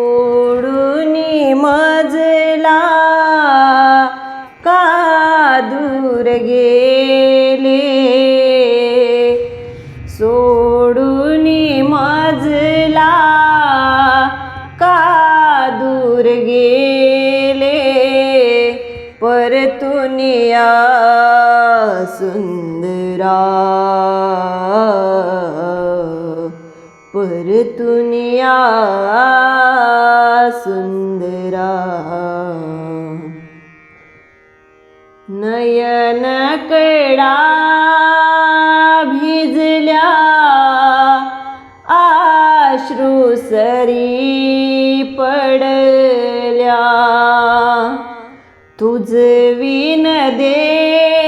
ओढून मजला का दूर गेले? सोडून मजला का दूर गेले? परतुनिया सुंदरा परतुनिया सुंदरा। नयन कडा भिजल्या आश्रू सरी पडल्या। तुझ विन देवा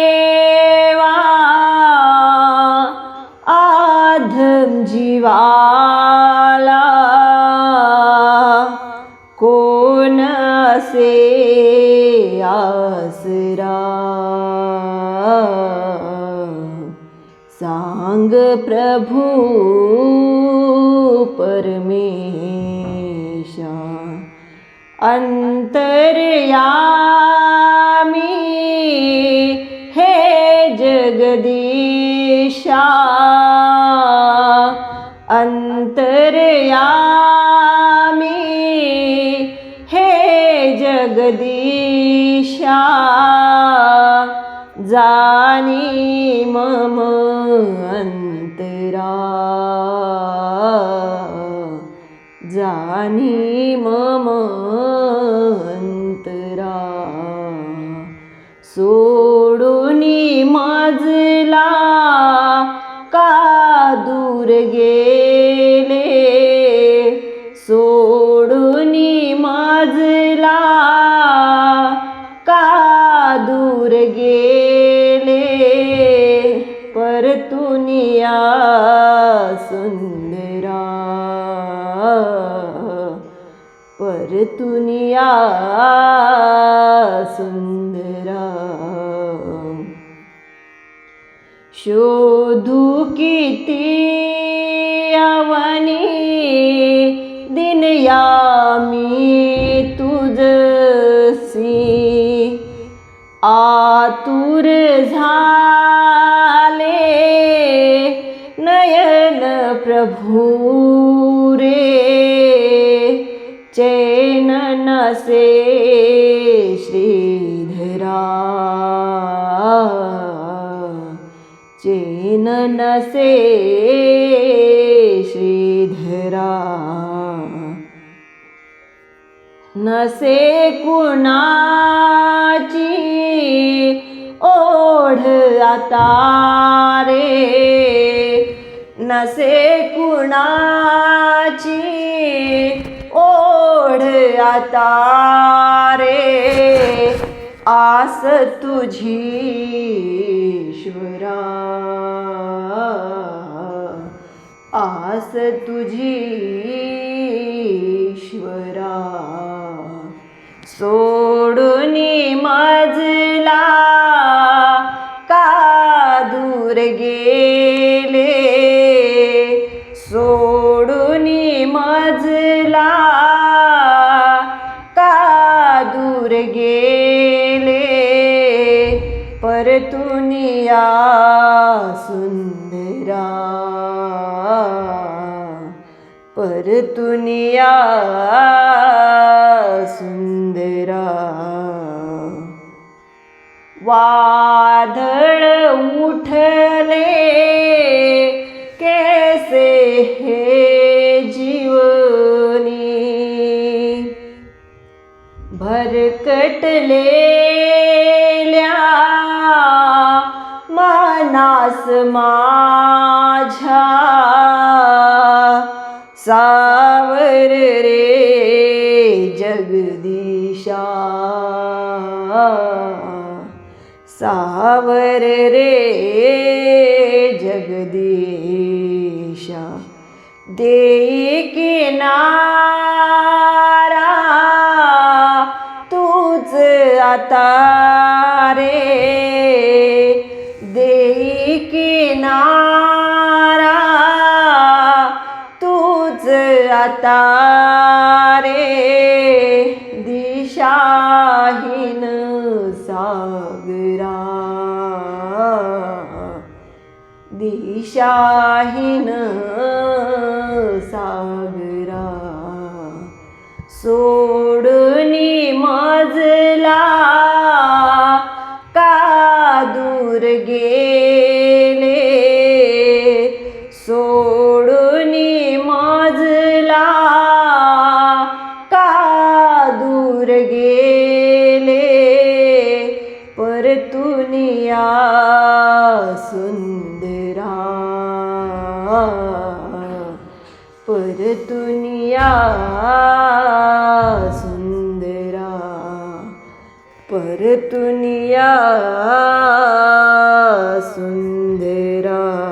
सांग प्रभू परमेशा अंतर्यामी हे जगदीशा अंतर्यामी हे जगदीशा। जानी मम अंतरा। जानी मम अंतरा। सोडूनी मजला का दूर गेले? सोडूनी मजला का दूर गेले? सुंदरा परतुनिया सुंदरा। शोधू किती आवनी दिन यामी तुझसी आतुर झा प्रभू रे चैन नसे श्रीधरा। चैन नसे श्रीधरा। नसे कुणाची ओढ आता रे? नसे कुणाची ओढ आता रे? आस तुझी ईश्वरा. आस तुझी ईश्वरा. सोडून मजला का दूर गेले परतुनिया सुंदरा. परतुनिया सुंदरा. वादळ उठले कैसे हे भरकटलेल्या मनास माझ्या. सावर रे जगदीशा. सावर रे जगदीशा. देई आता रे देई किनारा तूच आता रे दिशाहीन सागरा. दिशाहीन सागरा. सोडूनी मजला का दूर गेले? सोडूनी मजला का दूर गेले? परतुनिया सुंदरा परतुनिया दुनिया सुन्दरा।